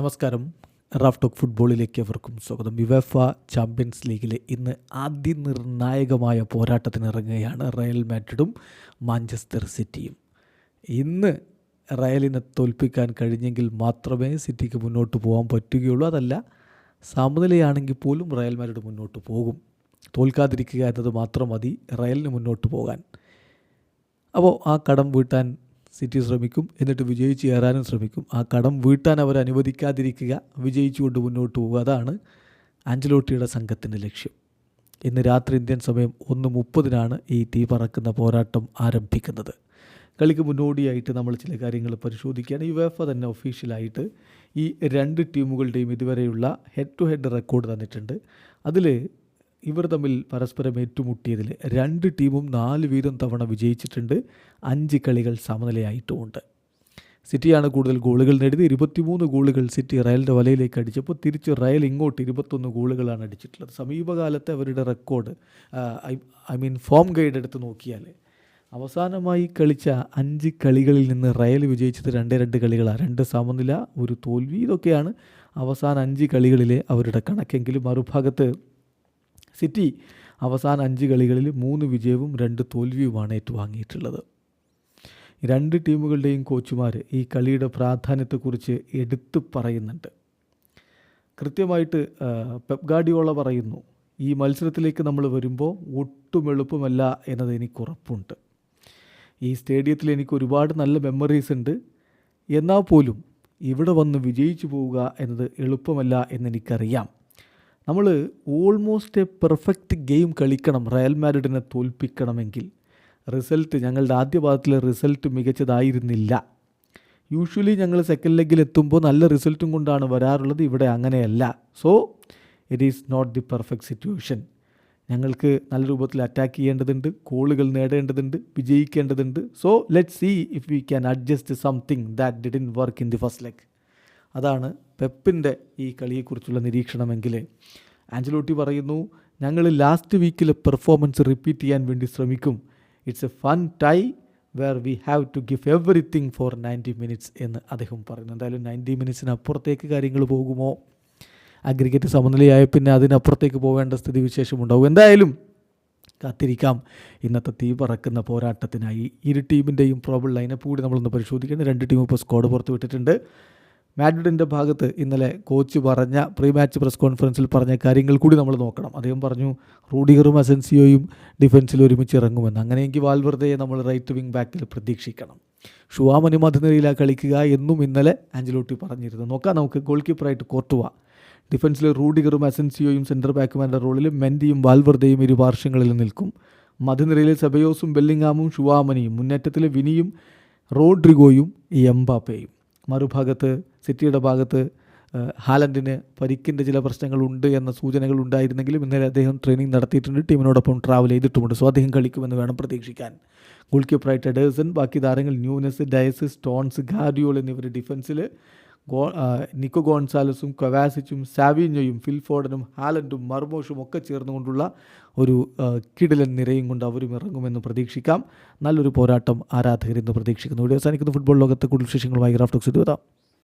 നമസ്കാരം. Raf talk ഫുട്ബോളിലേക്ക് അവർക്കും സ്വാഗതം. വിവേഫ ചാമ്പ്യൻസ് ലീഗിലെ ഇന്ന് അതിനിർണായകമായ പോരാട്ടത്തിന് ഇറങ്ങുകയാണ് റയൽ മാഡ്രിഡും മാഞ്ചസ്റ്റർ സിറ്റിയും. ഇന്ന് റയലിനെ തോൽപ്പിക്കാൻ കഴിഞ്ഞെങ്കിൽ മാത്രമേ സിറ്റിക്ക് മുന്നോട്ട് പോകാൻ പറ്റുകയുള്ളൂ. അതല്ല സമനിലയാണെങ്കിൽ പോലും റയൽ മാഡ്രിഡ് മുന്നോട്ട് പോകും. തോൽക്കാതിരിക്കുക എന്നത് മാത്രം മതി റയലിന് മുന്നോട്ട് പോകാൻ. അപ്പോൾ ആ കടം വീട്ടാൻ സിറ്റി ശ്രമിക്കും എന്നിട്ട് വിജയിച്ച് കയറാനും ശ്രമിക്കും. ആ കടം വീട്ടാൻ അവർ അനുവദിക്കാതിരിക്കുക വിജയിച്ചുകൊണ്ട് മുന്നോട്ട് പോകുക അതാണ് ആഞ്ചലോട്ടിയുടെ സംഘത്തിന്റെ ലക്ഷ്യം. ഇന്ന് രാത്രി ഇന്ത്യൻ സമയം ഒന്ന് മുപ്പതിനാണ് ഈ തീ പറക്കുന്ന പോരാട്ടം ആരംഭിക്കുന്നത്. കളിക്ക് മുന്നോടിയായിട്ട് നമ്മൾ ചില കാര്യങ്ങൾ പരിശോധിക്കുകയാണ്. യുവേഫ തന്നെ ഒഫീഷ്യലായിട്ട് ഈ രണ്ട് ടീമുകളുടെയും ഇതുവരെയുള്ള ഹെഡ് ടു ഹെഡ് റെക്കോർഡ് തന്നിട്ടുണ്ട്. അതിൽ ഇവർ തമ്മിൽ പരസ്പരം ഏറ്റുമുട്ടിയതിൽ രണ്ട് ടീമും നാല് വീതം തവണ വിജയിച്ചിട്ടുണ്ട്. അഞ്ച് കളികൾ സമനിലയായിട്ടുമുണ്ട്. സിറ്റിയാണ് കൂടുതൽ ഗോളുകൾ നേടിയത്. ഇരുപത്തിമൂന്ന് ഗോളുകൾ സിറ്റി റയലിന്റെ വലയിലേക്ക് അടിച്ചപ്പോൾ തിരിച്ച് റയൽ ഇങ്ങോട്ട് ഇരുപത്തൊന്ന് ഗോളുകളാണ് അടിച്ചിട്ടുള്ളത്. സമീപകാലത്തെ അവരുടെ record I mean form guide എടുത്ത് നോക്കിയാൽ അവസാനമായി കളിച്ച അഞ്ച് കളികളിൽ നിന്ന് റയൽ വിജയിച്ചത് രണ്ട് രണ്ട് കളികളാണ്. രണ്ട് സമനില ഒരു തോൽവി ഇതൊക്കെയാണ് അവസാന അഞ്ച് കളികളിലെ അവരുടെ കണക്കെങ്കിലും മറുഭാഗത്ത് സിറ്റി അവസാന അഞ്ച് കളികളിൽ മൂന്ന് വിജയവും രണ്ട് തോൽവിയുമാണ് ഏറ്റുവാങ്ങിയിട്ടുള്ളത്. രണ്ട് ടീമുകളുടെയും കോച്ചുമാർ ഈ കളിയുടെ പ്രാധാന്യത്തെക്കുറിച്ച് എടുത്തു പറയുന്നുണ്ട്. കൃത്യമായിട്ട് പെപ്ഗാഡിയോള പറയുന്നു ഈ മത്സരത്തിലേക്ക് നമ്മൾ വരുമ്പോൾ ഒട്ടും എളുപ്പമല്ല എന്നത് എനിക്ക് ഉറപ്പുണ്ട്. ഈ സ്റ്റേഡിയത്തിൽ എനിക്ക് ഒരുപാട് നല്ല മെമ്മറീസ് ഉണ്ട്. എന്നാൽ പോലും ഇവിടെ വന്ന് വിജയിച്ചു പോവുക എന്നത് എളുപ്പമല്ല എന്നെനിക്കറിയാം നമ്മൾ ഓൾമോസ്റ്റ് എ പെർഫെക്റ്റ് ഗെയിം കളിക്കണം. റയൽ മാഡ്രിഡിനെ തോൽപ്പിക്കണമെങ്കിൽ. റിസൾട്ട് ഞങ്ങളുടെ ആദ്യ ഭാഗത്തിലെ റിസൾട്ട് മികച്ചതായിരുന്നില്ല. യൂഷ്വലി ഞങ്ങൾ സെക്കൻഡ് ലെഗിൽ എത്തുമ്പോൾ നല്ല റിസൾട്ടും കൊണ്ടാണ് വരാറുള്ളത്. ഇവിടെ അങ്ങനെയല്ല. So it is not the perfect situation ഞങ്ങൾക്ക് നല്ല രൂപത്തിൽ അറ്റാക്ക് ചെയ്യേണ്ടതുണ്ട്. കോളുകൾ നേടേണ്ടതുണ്ട്. വിജയിക്കേണ്ടതുണ്ട്. So let see if we can adjust something that didn't work in the first leg അതാണ് പെപ്പിന്റെ ഈ കളിയെക്കുറിച്ചുള്ള നിരീക്ഷണമെങ്കിൽ. ആഞ്ചലോട്ടി പറയുന്നു ഞങ്ങൾ ലാസ്റ്റ് വീക്കിലെ പെർഫോമൻസ് റിപ്പീറ്റ് ചെയ്യാൻ വേണ്ടി ശ്രമിക്കും. It's a fun tie where we have to give everything for ninety minutes എന്ന് അദ്ദേഹം പറയുന്നു. എന്തായാലും നയന്റി മിനിറ്റ്സിന് അപ്പുറത്തേക്ക് കാര്യങ്ങൾ പോകുമോ? അഗ്രിഗേറ്റ് സമനിലയായ പിന്നെ അതിനപ്പുറത്തേക്ക് പോകേണ്ട സ്ഥിതി വിശേഷമുണ്ടാവും. എന്തായാലും കാത്തിരിക്കാം. ഇന്നത്തെ തീ പറക്കുന്ന പോരാട്ടത്തിനായി ഇരു ടീമിന്റെയും പ്രോബിൾ ലൈനപ്പ് കൂടി നമ്മളൊന്ന് പരിശോധിക്കണം രണ്ട് ടീമും ഇപ്പോൾ സ്ക്വാഡ് പുറത്ത് വിട്ടിട്ടുണ്ട്. മാഡ്രിഡിന്റെ ഭാഗത്ത് ഇന്നലെ കോച്ച് പറഞ്ഞ പ്രീ മാച്ച് പ്രസ് കോൺഫറൻസിൽ പറഞ്ഞ കാര്യങ്ങൾ കൂടി നമ്മൾ നോക്കണം. അദ്ദേഹം പറഞ്ഞു റൂഡിഗറും അസെൻസിയോയും ഡിഫൻസിൽ ഒരുമിച്ച് ഇറങ്ങുമെന്ന്. അങ്ങനെയെങ്കിൽ വാൽവർദ്ധയെ നമ്മൾ റൈറ്റ് വിങ് ബാക്കിൽ പ്രതീക്ഷിക്കണം. ഷുവാമനി മധുനിരയിലാണ് കളിക്കുക എന്നും ഇന്നലെ ആഞ്ചലോട്ടി പറഞ്ഞിരുന്നു. നോക്കാം നമുക്ക് ഗോൾ കീപ്പറായിട്ട് കോർട്ടുവ ഡിഫൻസിൽ റൂഡിഗറും അസെൻസിയോയും സെന്റർ ബാക്കുമാരുടെ റോളിൽ മെൻഡിയും വാൽവർദ്ധയും ഇരു പാർശ്വങ്ങളിൽ നിൽക്കും. മധുനിരയിൽ സെബയോസും ബെല്ലിങ്ങാമും ഷുവാമനിയും മുന്നേറ്റത്തിലെ വിനിയും റോഡ്രിഗോയും എംബാപ്പയും. മറുഭാഗത്ത് സിറ്റിയുടെ ഭാഗത്ത് ഹാലൻഡിന് പരിക്കിന്റെ ചില പ്രശ്നങ്ങളുണ്ട് എന്ന സൂചനകൾ ഉണ്ടായിരുന്നെങ്കിലും ഇന്നലെ അദ്ദേഹം ട്രെയിനിങ് നടത്തിയിട്ടുണ്ട്. ടീമിനോടൊപ്പം ട്രാവൽ ചെയ്തിട്ടുമുണ്ട്. സോ അദ്ദേഹം കളിക്കുമെന്ന് വേണം പ്രതീക്ഷിക്കാൻ. ഗോൾ കീപ്പറായിട്ട് എഡേഴ്സൺ ബാക്കി താരങ്ങൾ ന്യൂനസ് ഡയസ് സ്റ്റോൺസ് ഗാഡിയോൾ എന്നിവർ ഡിഫൻസിൽ ഗോ നിക്കോ ഗോൺസാലസും കവാസിച്ചും സാവിഞ്ഞോയും ഫിൽഫോർഡനും ഹാലൻഡും മർമോഷും ഒക്കെ ചേർന്നുകൊണ്ടുള്ള ഒരു കിടിലൻ നിരയും കൊണ്ട് അവരും ഇറങ്ങുമെന്ന് പ്രതീക്ഷിക്കാം. നല്ലൊരു പോരാട്ടം ആരാധകരെന്ന് പ്രതീക്ഷിക്കുന്നു. ഇവിടെ അവസാനിക്കുന്ന. ഫുട്ബോൾ ലോകത്തെ കൂടുതൽ വിശേഷങ്ങളുമായി ഗ്രാഫ്റ്റോക്സ് എത്താം